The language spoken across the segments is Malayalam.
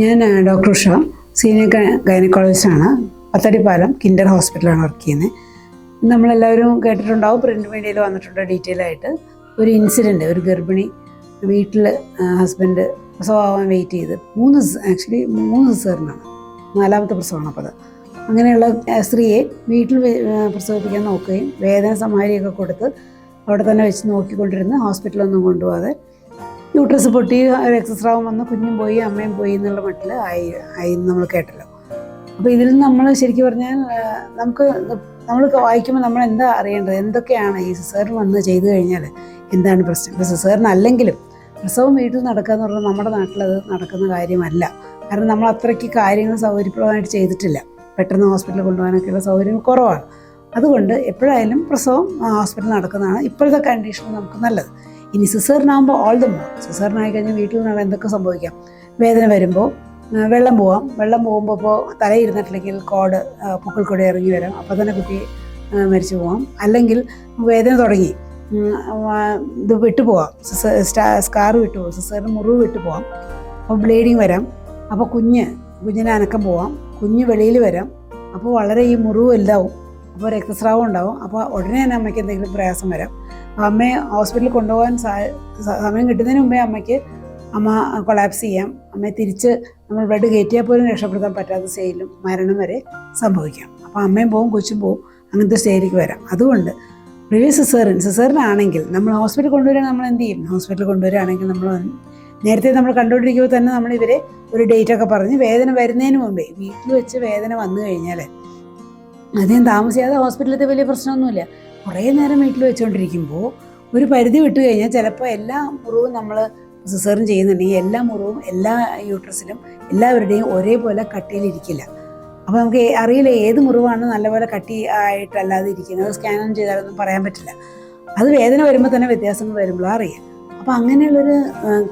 ഞാൻ ഡോക്ടർ ഉഷ സീനിയർ ഗൈനക്കോളജിസ്റ്റാണ്. പത്തടിപ്പാലം കിൻഡർ ഹോസ്പിറ്റലാണ് വർക്ക് ചെയ്യുന്നത് നമ്മളെല്ലാവരും കേട്ടിട്ടുണ്ടാവും പ്രിന്റ് മീഡിയയിൽ വന്നിട്ടുണ്ട് ഡീറ്റെയിൽ ആയിട്ട്. ഒരു ഇൻസിഡന്റ് ഒരു ഗർഭിണി വീട്ടിൽ ഹസ്ബൻഡ് പ്രസവമാവാൻ വെയിറ്റ് ചെയ്ത് മൂന്ന് ആക്ച്വലി മൂന്ന് സിസേറിനാണ് നാലാമത്തെ പ്രസവമാണ് അപ്പോൾ അത് അങ്ങനെയുള്ള സ്ത്രീയെ വീട്ടിൽ പ്രസവിപ്പിക്കാൻ നോക്കുകയും വേദന സമാരിയൊക്കെ കൊടുത്ത് അവിടെ തന്നെ വെച്ച് നോക്കിക്കൊണ്ടിരുന്ന് ഹോസ്പിറ്റലൊന്നും കൊണ്ടുപോകാതെ യൂട്രസ് പൊട്ടി രക്തസ്രാവം വന്ന് കുഞ്ഞും പോയി അമ്മയും പോയി എന്നുള്ള മട്ടിൽ ആയി ആയി നമ്മൾ കേട്ടല്ലോ. അപ്പോൾ ഇതിൽ നമ്മൾ ശരിക്കും പറഞ്ഞാൽ നമുക്ക് നമ്മൾ വായിക്കുമ്പോൾ നമ്മൾ എന്താ അറിയേണ്ടത്? എന്തൊക്കെയാണ് ഈ സിസേറിന് വന്ന് ചെയ്തു കഴിഞ്ഞാൽ എന്താണ് പ്രശ്നം? ഇപ്പോൾ സിസേറിന് അല്ലെങ്കിലും പ്രസവം വീട്ടിൽ നടക്കുക എന്ന് പറഞ്ഞാൽ നമ്മുടെ നാട്ടിലത് നടക്കുന്ന കാര്യമല്ല. കാരണം നമ്മൾ അത്രയ്ക്ക് കാര്യങ്ങൾ സൗകര്യപ്രദമായിട്ട് ചെയ്തിട്ടില്ല. പെട്ടെന്ന് ഹോസ്പിറ്റലിൽ കൊണ്ടുപോകാനൊക്കെയുള്ള സൗകര്യം കുറവാണ്. അതുകൊണ്ട് എപ്പോഴായാലും പ്രസവം ഹോസ്പിറ്റലിൽ നടക്കുന്നതാണ് ഇപ്പോഴത്തെ കണ്ടീഷൻ നമുക്ക് നല്ലത്. ഇനി സിസേറിനാകുമ്പോൾ ഓൾ ദ മോർ സിസേറിനായി കഴിഞ്ഞാൽ വീട്ടിൽ നിന്നാണ് എന്തൊക്കെ സംഭവിക്കാം? വേദന വരുമ്പോൾ വെള്ളം പോവാം. വെള്ളം പോകുമ്പോൾ ഇപ്പോൾ തലയിരുന്നിട്ടില്ലെങ്കിൽ കോഡ് പൊക്കിൾ കൂടെ ഇറങ്ങി വരാം. അപ്പോൾ തന്നെ കുട്ടി മരിച്ചു പോവാം. അല്ലെങ്കിൽ വേദന തുടങ്ങി ഇത് വിട്ടുപോവാം സ്കാർ വിട്ടുപോകും സിസേറിന് മുറിവ് വിട്ടുപോവാം അപ്പോൾ ബ്ലീഡിങ് വരാം. അപ്പോൾ കുഞ്ഞ് കുഞ്ഞിനെ അനക്കം പോവാം. കുഞ്ഞ് വെളിയിൽ വരാം. അപ്പോൾ വളരെ ഈ മുറിവ് വലുതാവും. അപ്പോൾ രക്തസ്രാവം ഉണ്ടാവും. അപ്പോൾ ഉടനെ തന്നെ അമ്മയ്ക്ക് എന്തെങ്കിലും പ്രയാസം വരാം. അമ്മയെ ഹോസ്പിറ്റലിൽ കൊണ്ടുപോകാൻ സമയം കിട്ടുന്നതിന് മുമ്പേ അമ്മയ്ക്ക് അമ്മ കൊളാപ്സ് ചെയ്യാം. അമ്മയെ തിരിച്ച് നമ്മൾ ബ്ലഡ് കയറ്റിയാൽ പോലും രക്ഷപ്പെടുത്താൻ പറ്റാത്ത സ്റ്റേജിലും മരണം വരെ സംഭവിക്കാം. അപ്പോൾ അമ്മയും പോവും കൊച്ചും പോവും അങ്ങനത്തെ സ്റ്റേജിലേക്ക് വരാം. അതുകൊണ്ട് പ്രീവിയസ് സിസേറിൻ സിസേറിനാണെങ്കിൽ നമ്മൾ ഹോസ്പിറ്റലിൽ കൊണ്ടുവരികയാണെങ്കിൽ നമ്മൾ എന്ത് ചെയ്യും? ഹോസ്പിറ്റലിൽ കൊണ്ടുവരികയാണെങ്കിൽ നമ്മൾ നേരത്തെ നമ്മൾ കണ്ടുകൊണ്ടിരിക്കുമ്പോൾ തന്നെ നമ്മൾ ഇവരെ ഒരു ഡേറ്റ് ഒക്കെ പറഞ്ഞ് വേദന വരുന്നതിന് മുമ്പേ വീട്ടിൽ വെച്ച് വേദന വന്നു കഴിഞ്ഞാൽ അധികം താമസിയാതെ ഹോസ്പിറ്റലിലത്തെ വലിയ പ്രശ്നമൊന്നുമില്ല. കുറേ നേരം വീട്ടിൽ വെച്ചുകൊണ്ടിരിക്കുമ്പോൾ ഒരു പരിധി വിട്ടു കഴിഞ്ഞാൽ ചിലപ്പോൾ എല്ലാ മുറിവും നമ്മൾ സിസേറിൻ ചെയ്യുന്നുണ്ടെങ്കിൽ എല്ലാ മുറിവും എല്ലാ യൂട്രസിലും എല്ലാവരുടെയും ഒരേപോലെ കട്ടിയിലിരിക്കില്ല. അപ്പോൾ നമുക്ക് അറിയില്ല ഏത് മുറിവാണ് നല്ലപോലെ കട്ടി ആയിട്ടല്ലാതെ ഇരിക്കുന്നത്. സ്കാനൊന്നും ചെയ്താലൊന്നും പറയാൻ പറ്റില്ല. അത് വേദന വരുമ്പോൾ തന്നെ വ്യത്യാസങ്ങൾ വരുമ്പോഴാണ് അറിയാം. അപ്പോൾ അങ്ങനെയുള്ളൊരു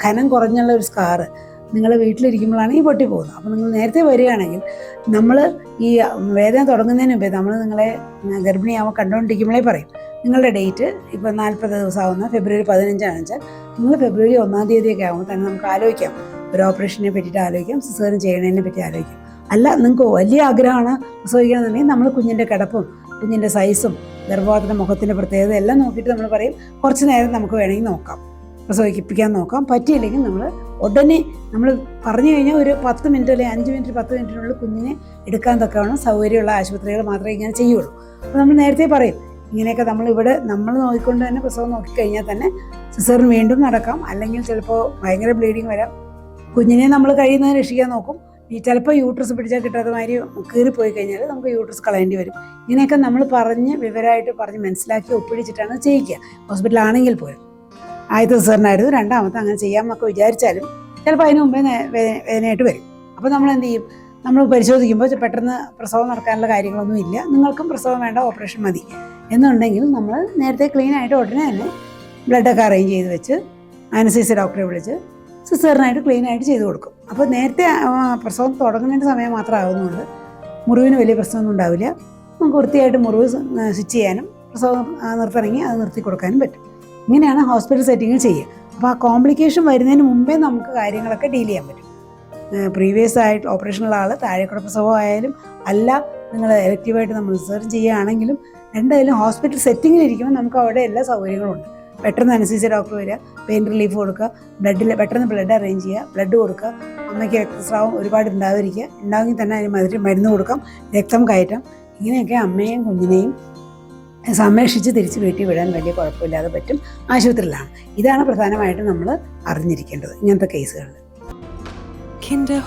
ഖനം കുറഞ്ഞുള്ള ഒരു സ്കാറ് നിങ്ങൾ വീട്ടിലിരിക്കുമ്പോഴാണ് ഈ പൊട്ടി പോകുന്നത്. അപ്പോൾ നിങ്ങൾ നേരത്തെ വരികയാണെങ്കിൽ നമ്മൾ ഈ വേദന തുടങ്ങുന്നതിന് മുമ്പേ നമ്മൾ നിങ്ങളെ ഗർഭിണിയാവുമ്പോൾ കണ്ടുകൊണ്ടിരിക്കുമ്പോഴേ പറയും. നിങ്ങളുടെ ഡേറ്റ് ഇപ്പോൾ നാൽപ്പത് ദിവസമാവുന്ന ഫെബ്രുവരി പതിനഞ്ചാണെന്ന് വെച്ചാൽ നിങ്ങൾ ഫെബ്രുവരി ഒന്നാം തീയതിയൊക്കെ ആകുമ്പോൾ തന്നെ നമുക്ക് ആലോചിക്കാം. ഒരു ഓപ്പറേഷനെ പറ്റിയിട്ട് ആലോചിക്കാം. സിസേറിൻ ചെയ്യണതിനെ പറ്റി ആലോചിക്കാം. അല്ല നിങ്ങൾക്ക് വലിയ ആഗ്രഹമാണ് പ്രസവിക്കണമെന്നുണ്ടെങ്കിൽ നമ്മൾ കുഞ്ഞിന്റെ കിടപ്പും കുഞ്ഞിന്റെ സൈസും ഗർഭപാത്രത്തിന്റെ മുഖത്തിന്റെ പ്രത്യേകത എല്ലാം നോക്കിയിട്ട് നമ്മൾ പറയും. കുറച്ച് നേരം നമുക്ക് വേണമെങ്കിൽ നോക്കാം. പ്രസവിപ്പിക്കാൻ നോക്കാം. പറ്റിയില്ലെങ്കിൽ നമ്മൾ ഉടനെ നമ്മൾ പറഞ്ഞു കഴിഞ്ഞാൽ ഒരു പത്ത് മിനിറ്റ് അല്ലെങ്കിൽ അഞ്ച് മിനിറ്റ് പത്ത് മിനിറ്റിനുള്ളിൽ കുഞ്ഞിനെ എടുക്കാൻ തക്കവണ്ണം സൗകര്യമുള്ള ആശുപത്രികൾ മാത്രമേ ഇങ്ങനെ ചെയ്യുള്ളൂ. അപ്പോൾ നമ്മൾ നേരത്തെ പറയും ഇങ്ങനെയൊക്കെ നമ്മൾ ഇവിടെ നമ്മൾ നോക്കിക്കൊണ്ട് തന്നെ പ്രസവം നോക്കിക്കഴിഞ്ഞാൽ തന്നെ സിസറിന് വീണ്ടും നടക്കാം. അല്ലെങ്കിൽ ചിലപ്പോൾ ഭയങ്കര ബ്ലീഡിങ് വരാം. കുഞ്ഞിനെ നമ്മൾ കഴിയുന്നതിന് രക്ഷിക്കാൻ നോക്കും. ഈ ചിലപ്പോൾ യൂട്രസ് പിടിച്ചാൽ കിട്ടാത്ത മാതിരി കീറിപ്പോയി കഴിഞ്ഞാൽ നമുക്ക് യൂട്രസ് കളയേണ്ടി വരും. ഇങ്ങനെയൊക്കെ നമ്മൾ പറഞ്ഞ് വിവരമായിട്ട് പറഞ്ഞ് മനസ്സിലാക്കി ഒപ്പിടിച്ചിട്ടാണ് ചെയ്യിക്കുക. ഹോസ്പിറ്റലാണെങ്കിൽ പോലും. ആദ്യത്തെ സിസറിനായിരുന്നു രണ്ടാമത്തെ അങ്ങനെ ചെയ്യാമെന്നൊക്കെ വിചാരിച്ചാലും ചിലപ്പോൾ അതിന് മുമ്പേ വേദനയായിട്ട് വരും. അപ്പോൾ നമ്മൾ എന്ത് ചെയ്യും? നമ്മൾ പരിശോധിക്കുമ്പോൾ പെട്ടെന്ന് പ്രസവം നടക്കാനുള്ള കാര്യങ്ങളൊന്നും ഇല്ല. നിങ്ങൾക്കും പ്രസവം വേണ്ട ഓപ്പറേഷൻ മതി എന്നുണ്ടെങ്കിൽ നമ്മൾ നേരത്തെ ക്ലീൻ ആയിട്ട് ഉടനെ തന്നെ ബ്ലഡൊക്കെ അറേഞ്ച് ചെയ്ത് വെച്ച് അനസീസി ഡോക്ടറെ വിളിച്ച് സിസ്റ്ററിനായിട്ട് ക്ലീൻ ആയിട്ട് ചെയ്ത് കൊടുക്കും. അപ്പോൾ നേരത്തെ പ്രസവം തുടങ്ങുന്നതിന്റെ സമയം മാത്രം ആകുന്നുണ്ട് മുറിവിന് വലിയ പ്രശ്നമൊന്നും ഉണ്ടാവില്ല. നമുക്ക് വൃത്തിയായിട്ട് മുറിവ് സ്റ്റിച്ച് ചെയ്യാനും പ്രസവം നിർത്തിറങ്ങി അത് നിർത്തി കൊടുക്കാനും പറ്റും. ഇങ്ങനെയാണ് ഹോസ്പിറ്റൽ സെറ്റിങ്ങിൽ ചെയ്യുക. അപ്പോൾ ആ കോംപ്ലിക്കേഷൻ വരുന്നതിന് മുമ്പേ നമുക്ക് കാര്യങ്ങളൊക്കെ ഡീൽ ചെയ്യാൻ പറ്റും. പ്രീവിയസ് ആയിട്ട് ഓപ്പറേഷനുള്ള ആൾ താഴെക്കുട പ്രസവമായാലും അല്ല നിങ്ങൾ എലക്റ്റീവായിട്ട് നമ്മൾ റിസർച്ച് ചെയ്യുകയാണെങ്കിലും എന്തായാലും ഹോസ്പിറ്റൽ സെറ്റിങ്ങിൽ ഇരിക്കുമ്പോൾ നമുക്ക് അവിടെ എല്ലാ സൗകര്യങ്ങളും ഉണ്ട്. പെട്ടെന്ന് അനുസരിച്ച് ഡോക്ടർ വരിക പെയിൻ റിലീഫ് കൊടുക്കുക ബ്ലഡിൽ പെട്ടെന്ന് ബ്ലഡ് അറേഞ്ച് ചെയ്യുക ബ്ലഡ് കൊടുക്കുക അമ്മയ്ക്ക് രക്തസ്രാവം ഒരുപാട് ഉണ്ടാവാതിരിക്കുക ഉണ്ടാകുമെങ്കിൽ തന്നെ അതിന് മരുന്ന് കൊടുക്കാം രക്തം കയറ്റാം. ഇങ്ങനെയൊക്കെ അമ്മയെയും കുഞ്ഞിനെയും സംരക്ഷിച്ച് തിരിച്ച് വീട്ടിൽ വിടാൻ വലിയ കുഴപ്പമില്ലാതെ പറ്റും. ആശുപത്രിയിലാണ്. ഇതാണ് പ്രധാനമായിട്ടും നമ്മൾ അറിഞ്ഞിരിക്കേണ്ടത് ഇങ്ങനത്തെ കേസുകളിൽ. Kinder